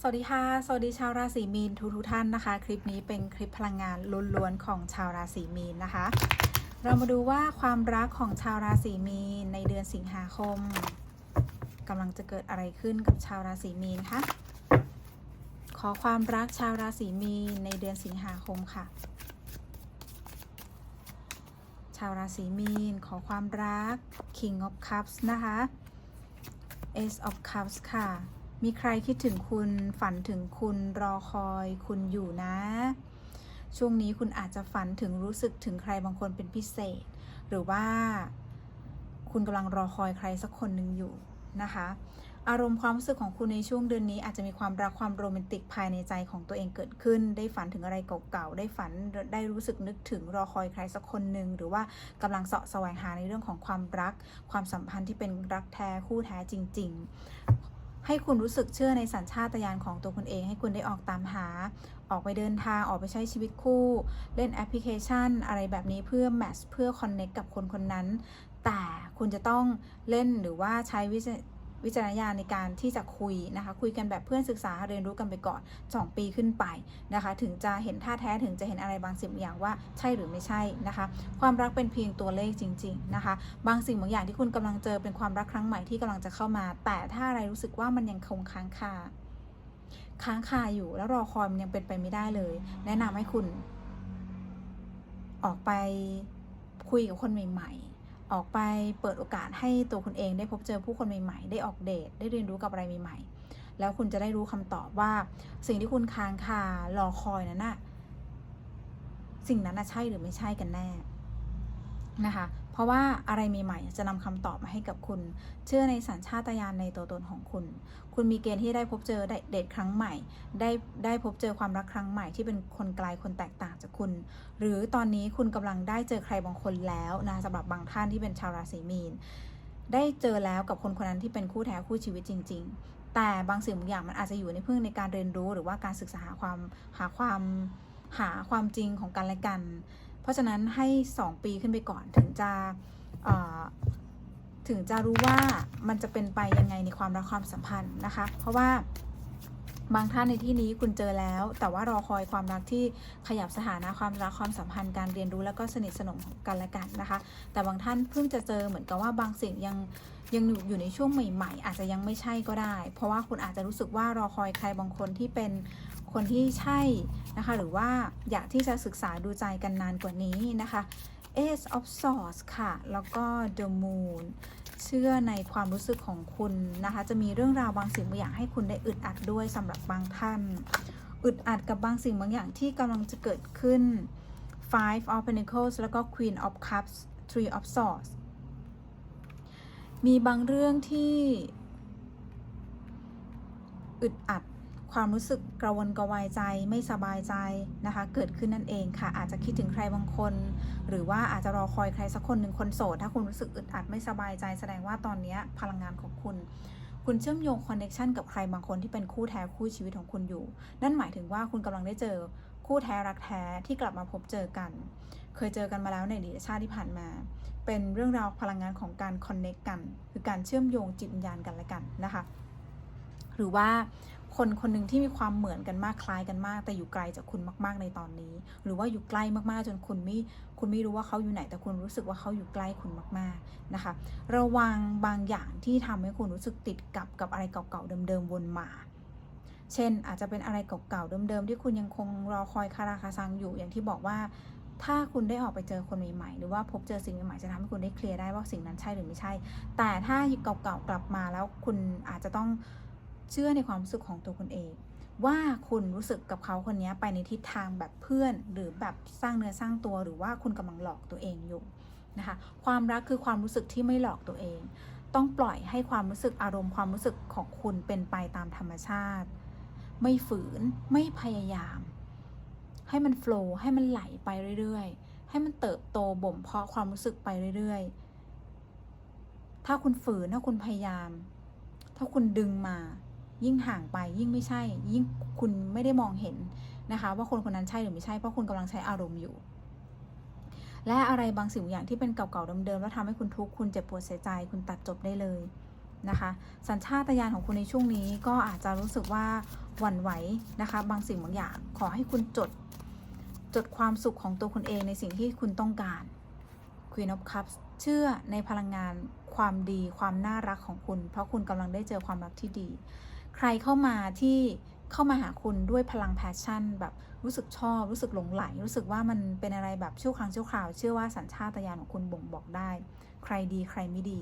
สวัสดีค่ะ สวัสดีชาวราศีมีนทุกทุกท่านนะคะ คลิปนี้เป็นคลิปพลังงานล้วนๆของชาวราศีมีนนะคะ เรามาดูว่าความรักของชาวราศีมีนในเดือนสิงหาคมกำลังจะเกิดอะไรขึ้นกับชาวราศีมีนคะขอความรักชาวราศีมีนในเดือนสิงหาคมค่ะ ชาวราศีมีนขอความรัก King of Cups นะคะ Ace of Cups ค่ะ มีใครคิดถึงคุณฝันถึงคุณรอคอยคุณอยู่นะ ช่วงนี้คุณอาจจะฝันถึงรู้สึกถึงใครบางคนเป็นพิเศษ หรือว่า คุณกำลังรอคอยใครสักคนหนึ่งอยู่นะคะ อารมณ์ความรู้สึกของคุณในช่วงเดือนนี้อาจจะมีความรักความโรแมนติกภายในใจของตัวเองเกิดขึ้น ได้ฝันถึงอะไรเก่าๆ ได้ฝันได้รู้สึกนึกถึงรอคอยใครสักคนหนึ่งหรือว่ากำลังเสาะแสวงหาในเรื่องของความรัก ความสัมพันธ์ที่เป็นรักแท้คู่แท้จริง ๆ ให้คุณรู้สึกเชื่อในสัญชาตญาณของตัวคุณเอง ให้คุณได้ออกตามหา ออกไปเดินทางออกไปใช้ชีวิตคู่ เล่นแอปพลิเคชัน อะไรแบบนี้เพื่อแมทช์เพื่อคอนเน็กกับคนคนนั้น แต่คุณจะต้องเล่นหรือว่าใช้วิจ วิจารณญาณในการที่จะคุยนะคะ คุยกันแบบเพื่อนศึกษาเรียนรู้กันไปก่อน 2 ปีขึ้นไปนะคะ ถึงจะเห็นท่าแท้ถึงจะเห็นอะไรบางสิ่งบางอย่างว่าใช่หรือไม่ใช่นะคะ ความรักเป็นเพียงตัวเลขจริง ๆนะคะ บางสิ่งบางอย่างที่คุณกำลังเจอเป็นความรักครั้งใหม่ที่กำลังจะเข้ามา แต่ถ้าอะไรรู้สึกว่ามันยังคงค้างคาค้างคาอยู่แล้วรอคอยมันยังเป็นไปไม่ได้เลย แนะนำให้คุณ ออกไปคุยกับคนใหม่ ๆ ออกไปเปิดโอกาสให้ตัวคุณเองได้พบเจอผู้คนใหม่ๆ ได้ออกเดท ได้เรียนรู้กับอะไรใหม่ๆ แล้วคุณจะได้รู้คำตอบว่า สิ่งที่คุณค้างคารอคอยนั้นน่ะ สิ่งนั้นน่ะใช่หรือไม่ใช่กันแน่นะคะ เพราะว่าอะไรใหม่ๆจะนำคำตอบมาให้กับคุณ เชื่อในสัญชาตญาณในตัวตนของคุณ คุณมีเกณฑ์ที่ได้พบเจอเดทครั้งใหม่ ได้ได้พบเจอความรักครั้งใหม่ที่เป็นคนไกลคนแตกต่างจากคุณ หรือตอนนี้คุณกำลังได้เจอใครบางคนแล้วนะสำหรับบางท่านที่เป็นชาวราศีมีน ได้เจอแล้วกับคนคนนั้นที่เป็นคู่แท้คู่ชีวิตจริง ๆ แต่บางสิ่งบางอย่างมันอาจจะอยู่ในเพื่งในการเรียนรู้ หรือว่าการศึกษาหาความหาความหาความจริงของกันและกัน เพราะฉะนั้นให้ 2 ปีขึ้นไปก่อนถึงจะถึงจะรู้ว่ามันจะเป็นไปยังไงในความรักความสัมพันธ์นะคะ เพราะว่า บางท่านในที่นี้คุณเจอแล้ว แต่ว่ารอคอยความรักที่ขยับสถานะความรักความสัมพันธ์การเรียนรู้แล้วก็สนิทสนมกันและกันนะคะ แต่บางท่านเพิ่งจะเจอเหมือนกับว่าบางสิ่งยังยังอยู่อยู่ในช่วงใหม่ ๆ อาจจะยังไม่ใช่ก็ได้ เพราะว่าคุณอาจจะรู้สึกว่ารอคอยใครบางคนที่เป็นคนที่ใช่นะคะ หรือว่าอยากที่จะศึกษาดูใจกันนานกว่านี้นะคะ Ace of Swords ค่ะ แล้วก็ The Moon เชื่อในความรู้สึกของคุณนะคะ จะมีเรื่องราวบางสิ่งบางอย่างให้คุณได้อึดอัดด้วยสำหรับบางท่าน อึดอัดกับบางสิ่งบางอย่างที่กำลังจะเกิดขึ้น Five of Pentacles แล้วก็ Queen of Cups Three of Swords มีบางเรื่องที่อึดอัด ความรู้สึกกระวนกระวายใจไม่สบายใจนะคะ เกิดขึ้นนั่นเองค่ะ อาจจะคิดถึงใครบางคน หรือว่าอาจจะรอคอยใครสักคนหนึ่งคนโสดถ้าคุณรู้สึกอึดอัดไม่สบายใจ แสดงว่าตอนนี้พลังงานของคุณ คุณเชื่อมโยงคอนเน็ชันกับใครบางคนที่เป็นคู่แท้คู่ชีวิตของคุณอยู่ นั่นหมายถึงว่าคุณกำลังได้เจอคู่แท้รักแท้ที่กลับมาพบเจอกัน เคยเจอกันมาแล้วในอดีตชาติที่ผ่านมา เป็นเรื่องราวพลังงานของการคอนเน็กกัน คือการเชื่อมโยงจิตวิญญาณกันและกันนะคะ หรือว่า คนคนหนึ่งที่มีความเหมือนกันมากคล้ายกันมาก แต่อยู่ไกลจากคุณมาก ๆ ในตอนนี้ หรือว่าอยู่ใกล้มากๆ จนคุณไม่คุณไม่รู้ว่าเขาอยู่ไหน แต่คุณรู้สึกว่าเขาอยู่ใกล้คุณมากๆนะคะ ระวังบางอย่างที่ทำให้คุณรู้สึกติดกับกับอะไรเก่าๆเดิมๆวนมา เช่น อาจจะเป็นอะไรเก่าๆเดิมๆที่คุณยังคงรอคอยคาราคาซังอยู่อย่างที่บอกว่าถ้าคุณได้ออกไปเจอคนใหม่ๆ หรือว่าพบเจอสิ่งใหม่ๆ จะทำให้คุณได้เคลียร์ได้ว่าสิ่งนั้นใช่หรือไม่ใช่ แต่ถ้าเก่าๆกลับมาแล้วคุณอาจจะต้อง เชื่อในความรู้สึกของตัวคุณเอง ว่าคุณรู้สึกกับเขาคนนี้ไปในทิศทางแบบเพื่อน หรือแบบสร้างเนื้อสร้างตัวหรือว่าคุณกำลังหลอกตัวเองอยู่นะคะความรักคือความรู้สึกที่ไม่หลอกตัวเอง ต้องปล่อยให้ความรู้สึกอารมณ์ความรู้สึกของคุณเป็นไปตามธรรมชาติ ไม่ฝืนไม่พยายาม ให้มันโฟล์ให้มันไหลไปเรื่อยๆ ให้มันเติบโตบ่มเพาะความรู้สึกไปเรื่อยๆ ถ้าคุณฝืนถ้าคุณพยายาม ถ้าคุณดึงมา ยิ่งห่างไปยิ่งไม่ใช่ ยิ่งคุณไม่ได้มองเห็นนะคะ ว่าคนคนนั้นใช่หรือไม่ใช่เพราะคุณกำลังใช้อารมณ์อยู่ และอะไรบางสิ่งบางอย่างที่เป็นเก่าๆเดิมๆแล้วทำให้คุณทุกข์คุณเจ็บปวดเสียใจ คุณตัดจบได้เลยนะคะ สัญชาตญาณของคุณในช่วงนี้ก็อาจจะรู้สึกว่าหวั่นไหวนะคะ บางสิ่งบางอย่างขอให้คุณจดจดความสุขของตัวคุณเองในสิ่งที่คุณต้องการ Queen of Cups เชื่อในพลังงานความดีความน่ารักของคุณ เพราะคุณกำลังได้เจอความรักที่ดี ใครเข้ามาที่เข้ามาหาคุณด้วยพลังแพชชั่น แบบรู้สึกชอบ รู้สึกหลงไหล รู้สึกว่ามันเป็นอะไรแบบชั่วครั้งชั่วคราว เชื่อว่าสัญชาตญาณของคุณบ่งบอกได้ ใครดีใครไม่ดี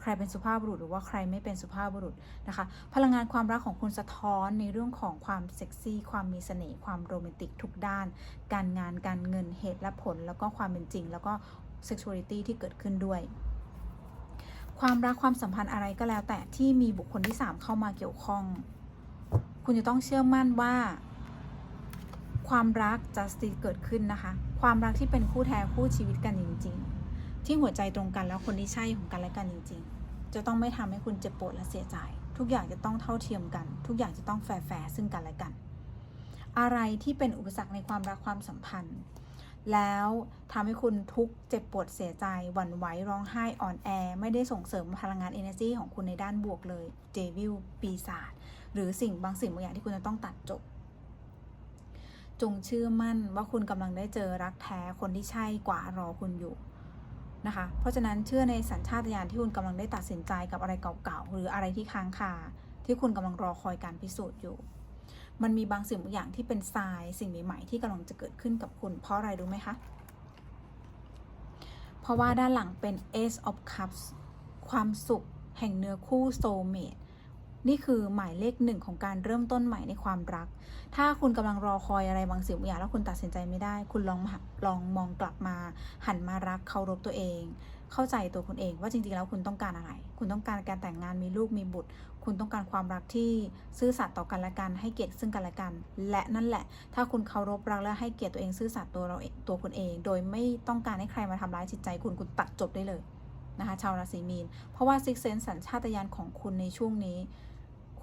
ใครเป็นสุภาพบุรุษหรือว่าใครไม่เป็นสุภาพบุรุษนะคะ พลังงานความรักของคุณสะท้อนในเรื่องของความเซ็กซี่ ความมีเสน่ห์ ความโรแมนติกทุกด้าน การงาน การเงิน เหตุและผล แล้วก็ความเป็นจริง แล้วก็ sexuality ที่เกิดขึ้นด้วย ความรักความสัมพันธ์อะไรก็แล้วแต่ที่มีบุคคลที่ 3 เข้ามาเกี่ยวข้อง คุณจะต้องเชื่อมั่นว่า ความรักจะสติเกิดขึ้นนะคะ ความรักที่เป็นคู่แท้คู่ชีวิตกันจริง ๆ ที่หัวใจตรงกันแล้วคนที่ใช่ของกันและกันจริง ๆ จะต้องไม่ทำให้คุณเจ็บปวดและเสียใจ ทุกอย่างจะต้องเท่าเทียมกัน ทุกอย่างจะต้องแฟร์ๆซึ่งกันและกัน อะไรที่เป็นอุปสรรคในความรักความสัมพันธ์ แล้วทำให้คุณทุกข์เจ็บปวดเสียใจหวั่นไหวร้องไห้อ่อนแอ ไม่ได้ส่งเสริมพลังงาน energy ของคุณในด้านบวกเลยเจวิลปีศาจหรือสิ่งบางสิ่งบางอย่างที่คุณจะต้องตัดจบ จงเชื่อมั่นว่าคุณกำลังได้เจอรักแท้คนที่ใช่กว่ารอคุณอยู่นะคะ เพราะฉะนั้นเชื่อในสัญชาตญาณที่คุณกำลังได้ตัดสินใจกับอะไรเก่าๆหรืออะไรที่ค้างคาที่คุณกำลังรอคอยการพิสูจน์อยู่ มันมีบางสิ่งบางอย่างที่เป็นทรายสิ่งใหม่ๆที่กำลังจะเกิดขึ้นกับคุณ เพราะอะไรรู้ไหมคะ เพราะว่าด้านหลังเป็น Ace of Cups ความสุขแห่งเนื้อคู่ Soulmate นี่คือหมายเลขหนึ่งของการเริ่มต้นใหม่ในความรัก ถ้าคุณกำลังรอคอยอะไรบางสิ่งบางอย่างแล้วคุณตัดสินใจไม่ได้ คุณลองลองมองกลับมา หันมารักเคารพตัวเอง เข้าใจตัวคุณเองว่าจริงๆแล้วคุณต้องการอะไร คุณต้องการการแต่งงานมีลูกมีบุตร คุณต้องการความรักที่ซื่อสัตย์ต่อกันและกันให้เกียรติซึ่งกันและกัน และนั่นแหละ ถ้าคุณเคารพรักและให้เกียรติตัวเองซื่อสัตย์ตัวเราตัวคุณเอง โดยไม่ต้องการให้ใครมาทำร้ายจิตใจ คุณคุณตัดจบได้เลยนะคะชาวราศีมีน เพราะว่าซิกเซนสัญชาตญาณของคุณในช่วงนี้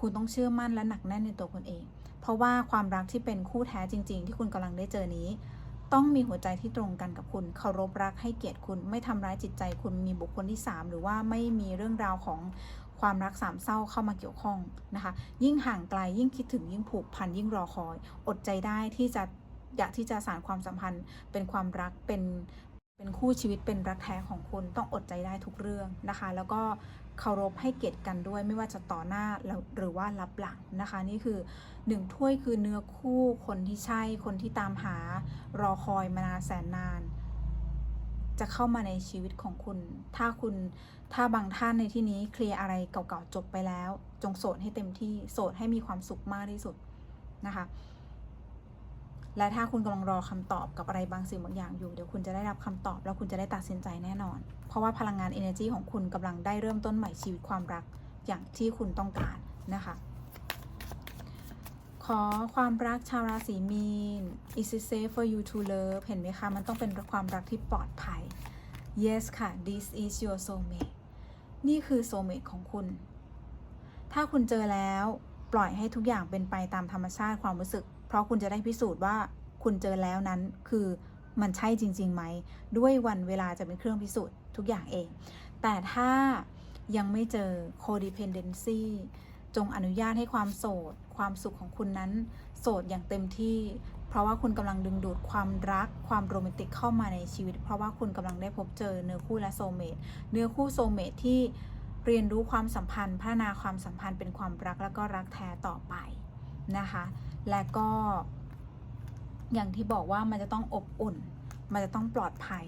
คุณต้องเชื่อมั่นและหนักแน่นในตัวคุณเอง เพราะว่าความรักที่เป็นคู่แท้จริง ๆ ที่คุณกำลังได้เจอนี้ ต้องมีหัวใจที่ตรงกันกับคุณ เคารพรักให้เกียรติคุณ ไม่ทำร้ายจิตใจคุณ มีบุคคลที่ 3 หรือว่าไม่มีเรื่องราวของความรักสามเศร้าเข้ามาเกี่ยวข้องนะคะ ยิ่งห่างไกลยิ่งคิดถึงยิ่งผูกพันยิ่งรอคอย อดใจได้ที่จะอยากที่จะสานความสัมพันธ์เป็นความรักเป็น เป็นคู่ชีวิตเป็นรักแท้ของคุณต้องอดใจได้ทุกเรื่องนะคะ แล้วก็เคารพให้เกียรติกันด้วยไม่ว่าจะต่อหน้าหรือว่ารับหลังนะคะ นี่คือหนึ่งถ้วยคือเนื้อคู่คนที่ใช่คนที่ตามหารอคอยมานานแสนนาน จะเข้ามาในชีวิตของคุณ ถ้าคุณถ้าบางท่านในที่นี้เคลียร์อะไรเก่าๆจบไปแล้ว จงโสดให้เต็มที่โสดให้มีความสุขมากที่สุดนะคะ และถ้าคุณกำลังรอคำตอบกับอะไรบางสิ่งบางอย่างอยู่ เดี๋ยวคุณจะได้รับคำตอบแล้วคุณจะได้ตัดสินใจแน่นอน เพราะว่าพลังงาน energy ของคุณกำลังได้เริ่มต้นใหม่ชีวิตความรักอย่างที่คุณต้องการนะคะ ขอความรักชาวราศีมีน is it safe for you to love เห็นไหมคะ มันต้องเป็นความรักที่ปลอดภัย yes ค่ะ this is your soulmate นี่คือ soulmate ของคุณ ถ้าคุณเจอแล้วปล่อยให้ทุกอย่างเป็นไปตามธรรมชาติความรู้สึก เพราะคุณจะได้พิสูจน์ว่าคุณเจอแล้วนั้นคือมันใช่จริงๆไหม ด้วยวันเวลาจะเป็นเครื่องพิสูจน์ทุกอย่างเอง แต่ถ้ายังไม่เจอ codependency จงอนุญาตให้ความโสด ความสุขของคุณนั้น โสดอย่างเต็มที่ เพราะว่าคุณกำลังดึงดูดความรัก ความโรแมนติกเข้ามาในชีวิต เพราะว่าคุณกำลังได้พบเจอเนื้อคู่และโซเมตเนื้อคู่โซเมตที่เรียนรู้ความสัมพันธ์ พัฒนาความสัมพันธ์เป็นความรักแล้วก็รักแท้ต่อไปนะคะ และก็ อย่างที่บอกว่ามันจะต้องอบอุ่น มันจะต้องปลอดภัย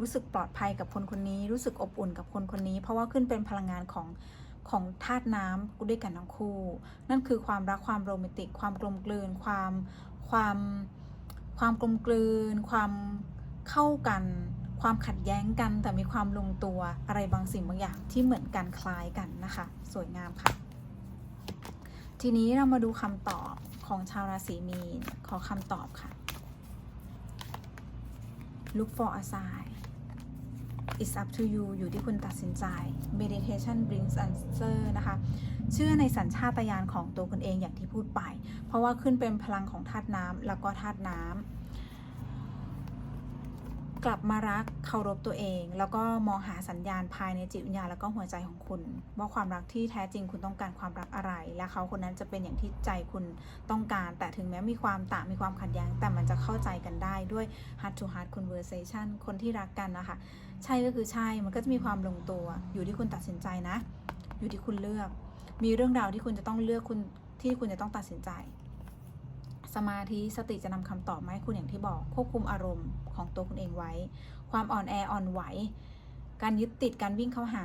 รู้สึกปลอดภัยกับคนคนนี้ รู้สึกอบอุ่นกับคนคนนี้ เพราะว่าขึ้นเป็นพลังงานของของธาตุน้ำด้วยกันทั้งคู่ นั่นคือความรักความโรแมนติก ความกลมกลืน ความความความกลมกลืน ความเข้ากัน ความขัดแย้งกัน แต่มีความลงตัวอะไรบางสิ่งบางอย่างที่เหมือนกันคล้ายกันนะคะ สวยงามค่ะ ทีนี้เรามาดูคำตอบของชาวราศีมีน ขอคำตอบค่ะ look for a sign it's up to you อยู่ที่คุณตัดสินใจ meditation brings answer นะคะ เชื่อในสัญชาตญาณของตัวคุณเองอย่างที่พูดไป เพราะว่าขึ้นเป็นพลังของธาตุน้ำแล้วก็ธาตุน้ำ กลับมารักเคารพตัวเอง แล้วก็มองหาสัญญาณภายในจิตวิญญาณแล้วก็หัวใจของคุณ ว่าความรักที่แท้จริงคุณต้องการความรักอะไร และเขาคนนั้นจะเป็นอย่างที่ใจคุณต้องการ แต่ถึงแม้มีความต่างมีความขัดแย้ง แต่มันจะเข้าใจกันได้ด้วย heart to heart conversation คนที่รักกันนะคะ ใช่ก็คือใช่มันก็จะมีความลงตัว อยู่ที่คุณตัดสินใจนะ อยู่ที่คุณเลือก มีเรื่องราวที่คุณจะต้องเลือกคุณที่คุณจะต้องตัดสินใจ สมาธิสติจะนำคำตอบมาให้คุณอย่างที่บอกควบคุมอารมณ์ของตัวคุณเองไว้ ความอ่อนแออ่อนไหว การยึดติดการวิ่งเข้าหา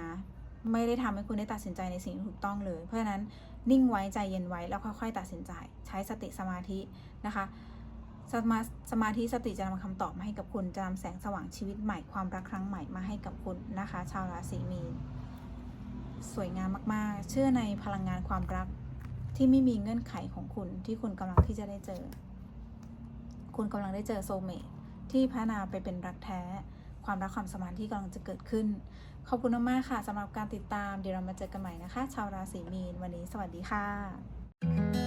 ไม่ได้ทำให้คุณได้ตัดสินใจในสิ่งที่ถูกต้องเลย เพราะฉะนั้นนิ่งไว้ใจเย็นไว้แล้วค่อยๆ ตัดสินใจ ใช้สติสมาธินะคะสมาสมาธิสติจะนำคำตอบมาให้กับคุณ จะนำแสงสว่างชีวิตใหม่ความรักครั้งใหม่มาให้กับคุณนะคะ ชาวราศีมีน สวยงามมากๆ เชื่อในพลังงานความรัก ที่ไม่มีเงื่อนไขของคุณที่คุณกำลังที่จะได้เจอ คุณกำลังได้เจอโซเมทที่พัฒนาไปเป็นรักแท้ ความรักความสมานที่กำลังจะเกิดขึ้น ขอบคุณมากๆค่ะสำหรับการติดตามเดี๋ยวเรามาเจอกันใหม่นะคะ ชาวราศีมีน วันนี้สวัสดีค่ะ